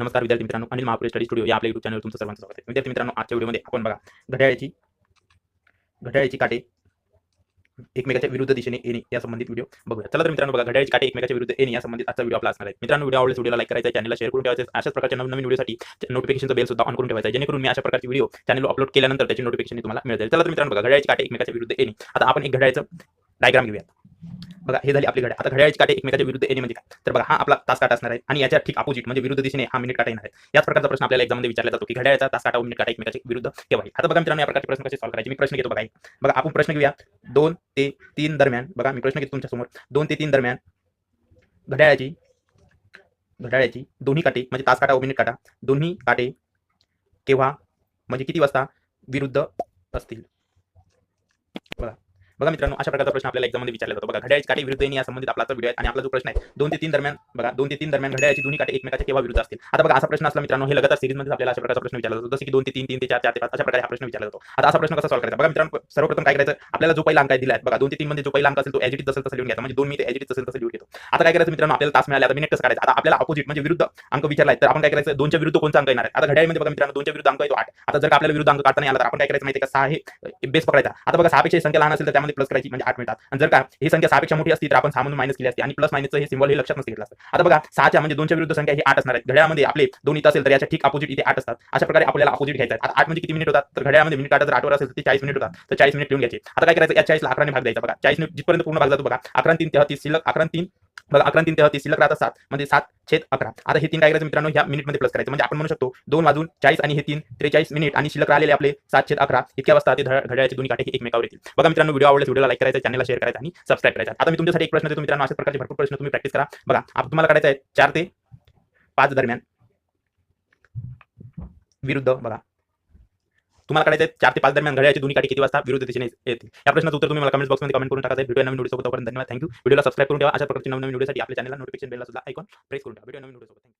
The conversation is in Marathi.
नमस्कार विद्यार्थी मित्रांनो अनिल महापुरे स्टडी स्टुडिओ या आपल्या युट्यूब चॅनल तुमचं सर्वांचं स्वागत आहे. विद्यार्थी मित्रांनो आजच्या व्हिडिओमध्ये आपण बघा घड्याळाची घड्याळ्याची काटे एकमेकाच्या विरुद्ध दिशेने येणे या संबंधित व्हिडिओ बघूया. चला तर मित्रांनो बघा घड्याळाची काटे एकमेकाच्या विरुद्ध येणे या संबंधित आजचा व्हिडिओ आपला असणार आहे. मित्रांनो व्हिडिओ आवडल्यास व्हिडिओला लाईक करायचा चॅनलला शेअर करून ठेवायचं अशाच प्रकारच्या नवीन व्हिडिओसाठी नोटिफिकेशनचा बेल सुद्धा ऑन करून ठेवायचा जेणेकरून मी अशा प्रकारचे व्हिडिओ चॅनल अपलोड केल्यानंतर त्याची नोटिफिकेशन तुम्हाला मिळेल. चला तर मित्रांनो बघा घड्याळाची काटे एकमेकाच्या विरुद्ध येणे. आता आपण एक घड्याळचं डायग्राम घेऊया बघा हे झाली आपली घड्याळ. आता घड्याळाची काटे एकमेकाच्या विरुद्ध येणे म्हणजे काय? तर बघा हा आपला तास काटा असणार आहे आणि याच्या ठीक अपोजिट म्हणजे विरुद्ध दिशेने हा मिनिट काटा येणार आहे. याच प्रकारचा प्रश्न आपल्याला एक्झाममध्ये विचारला जातो की घड्याळाचा तास काटा मिनिट काटा एकमेकाच्या विरुद्ध केव्हा आता बघा मित्रांनो या प्रकारचे प्रश्न कसे सॉल्व्ह करायचे? मी प्रश्न घेतो बघा बघा आपण प्रश्न घेऊया. दोन ते तीन दरम्यान बघा मी प्रश्न घेतो तुमच्यासमोर. दोन ते तीन दरम्यान घड्याळाची घड्याळाची दोन्ही काटे म्हणजे तास काटा व मिनिट काटा दोन्ही काटे केव्हा म्हणजे किती वाजता विरुद्ध असतील? बघा मित्रांनो अशा प्रकारचा प्रश्न आपल्याला एक्झाममध्ये विचारला जातो. बघा घड्याळाची काटे विरुद्ध या संबंधित आपला व्हिडिओ आहे आणि आपला जो प्रश्न आहे दोन ते तीन दरम्यान बघा दोन ते तीन दरम्यान घड्याळाची दोन्ही काटे एकमेकाच्या केव्हा विरुद्ध असतील? आता बघा असा प्रश्न असला मित्रांनो हे लगातार सिरीजमध्ये आपल्याला अशा प्रकारचा प्रश्न विचारला जातो. जसं की दोन ते तीन तीन ते चार चार ते पाच अशा प्रकारे हा प्रश्न विचारला जातो. आता असा प्रश्न कसा सॉल्व करायचा? बघा मित्रांनो सर्वप्रथम काय करायचं? आपल्याला जो पहिला अंक दिला आहे बघा दोन ते तीन मध्ये जो पहिला अंक असेल तो एजिट असेल तसं लिहून घ्या म्हणजे दोन मी ते एजिट असेल तसं लिहून घेतो. आता काय करायचं मित्रांनो? आपल्याला तास मिळाला आता मिनिट कसं करायचं आता आपल्याला अपोजिट म्हणजे विरुद्ध अंक विचारला आहे तर आपण काय करायचं? दोनच्या विरुद्ध कोणता अंक येणार आहे? आता घड्याळीमध्ये बघा मित्रांनो दोनच्या विरुद्ध अंक येतो आठ. आता जर आपल्याला विरुद्ध अंक काढता नाही आला तर आपण काय करायचं माहिती आहे का? सहा हे बेस पकडायचा. आता बघा सहापेक्षा संख्या लहान असेल तर त्यामध्ये मध्ये प्लस करायची म्हणजे आठ मिळतात आणि जर का ही संख्या सहापेक्षा मोठी असती तर आपण सहा म्हणून मायनस केली असते आणि प्लस मायनसचं हे सिम्बॉल हे लक्षात नसते घेतलं असतं. आता बघा सहाच्या म्हणजे दोनच्या विरुद्ध संख्या ही आठ असणार आहे घड्यामध्ये आपले दोन इथं असेल तर याच्या ठीक अपोजिट इथे आठ असतात. अशा प्रकारे आपल्याला अपोजिट घ्यायचं आहे. आता आठ म्हणजे किती मिनिट होतात? तर घड्यामध्ये मिनिट आठ जर आठवर असेल तर चाळीस मिनिट होतात. तर चाळीस मिनिट लिहून घ्यायचे. आता काय करायचं? या चाळीसला अकराने भाग द्यायचा. बघा चाळीस मिनिट जिथपर्यंत पूर्ण भाग जातो बघा अकरा तीन तेहतीस शिल्लक अकरा तीन बघा अकरा तीन तेहतीस शिल्लक राहतात सात म्हणजे सात छेद अकरा. आता हे तीन काय करायचं मित्रांनो? ह्या मिनिटमध्ये प्लस करायचं. म्हणजे आपण म्हणू शकतो दोन वाजून चाळीस आणि हे तीन त्रेचाळीस मिनिट आणि शिल्लक राहिलेले आपले सात छेद अकरा इतक्या वाजता ते घड्या- घड्याळाचे दोन्ही काटे एकमेकावर येतील. बघा मित्रांनो व्हिडिओ आवडला व्हिडिओला लाईक करायचा चॅनलला शेअर करायचा आणि सबस्क्राईब करायचा. आता मी तुमच्यासाठी एक प्रश्न देतो मित्रांनो अशा प्रकारचे भरपूर प्रश्न तुम्ही प्रॅक्टिस करा. बघा आप तुम्हाला काढायचं आहे चार ते पाच दरम्यान. विरुद्ध बघा. तुम्हाला काढायचं चार ते पाच दरम्यान घड्याची दोन्ही काठी किती वाजता? विरुद्ध दिशेने येतील. या प्रश्नाचं उत्तर तुम्ही मला कमेंट बॉक्समध्ये कमेंट करून टाकायचं व्हिडिओ नवीन व्हिडिओ सोबत धन्यवाद. थँक्यू व्हिडिओला सबस्क्राईब करून ठेवा. अशा प्रकारची नवीन व्हिडिओसाठी आपल्या चॅनलला नोटिफिकेशन बेलला सुद्धा ऐकून प्रेस करून ठेवा. व्हिडिओ नवीन व्हिडिओ सोबत.